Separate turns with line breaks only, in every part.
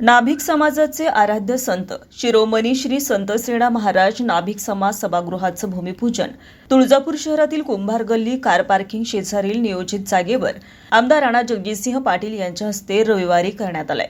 नाभिक समाजाचे आराध्य संत शिरोमणी श्री संतसेना महाराज नाभिक समाज सभागृहाचं भूमिपूजन तुळजापूर शहरातील कुंभार गल्ली कार पार्किंग शेजारील नियोजित जागेवर आमदार राणा जगजितसिंह पाटील यांच्या हस्ते रविवारी करण्यात आलंय.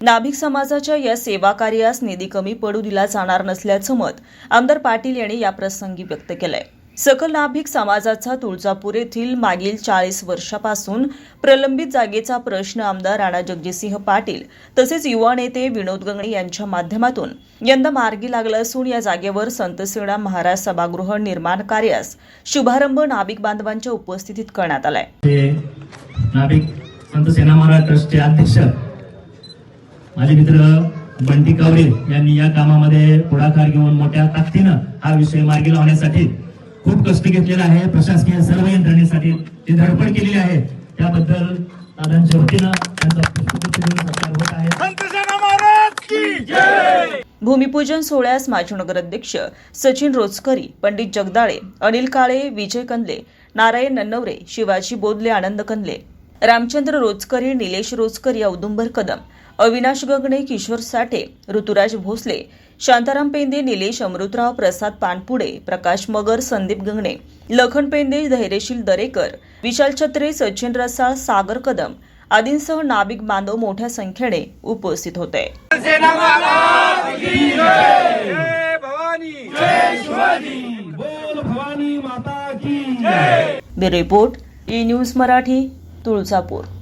नाभिक समाजाच्या या सेवा कार्यास निधी कमी पडू दिला जाणार नसल्याचं मत आमदार पाटील यांनी याप्रसंगी व्यक्त केलंय. सकल नाभिक समाजाचा तुळजापूर येथील मागील चाळीस वर्षापासून प्रलंबित जागेचा प्रश्न आमदार राणा जगजितसिंह पाटील तसेच युवा नेते विनोद गंगणे यांच्या माध्यमातून यंदा मार्गी लागला असून या जागेवर संतसेना महाराज सभागृह निर्माण कार्यास शुभारंभ नाभिक बांधवांच्या उपस्थितीत करण्यात आलाय.
नाभिक महाराज ट्रस्टचे अध्यक्ष माझे मित्र बंटी कवरे यांनी या कामामध्ये पुढाकार घेऊन मोठ्या ताकदीनं हा विषय मार्गी लावण्यासाठी खूप कष्ट घेतलेला आहे. प्रशासकीय सर्व यंत्रणेसाठी जी धडपड केलेली आहे त्याबद्दल दादांच्या वतीनं त्यांचा
भूमिपूजन सोहळ्यास माजी नगराध्यक्ष सचिन रोचकरी पंडित जगदाळे अनिल काळे विजय कंदले नारायण नन्नवरे शिवाजी बोदले आनंद कंदले. रामचंद्र रोचकरी निलेश रोचकरी औदुंबर कदम अविनाश गगणे किशोर साठे ऋतुराज भोसले शांताराम पेंदे निलेश अमृतराव प्रसाद पानपुडे प्रकाश मगर संदीप गंगणे लखन पेंदे धैर्यशील दरेकर विशाल छत्रे सचिन रसाळ सागर कदम आदींसह नाभिक बांधव मोठ्या संख्येने उपस्थित होते. Report E news Marathi. Tuljapur.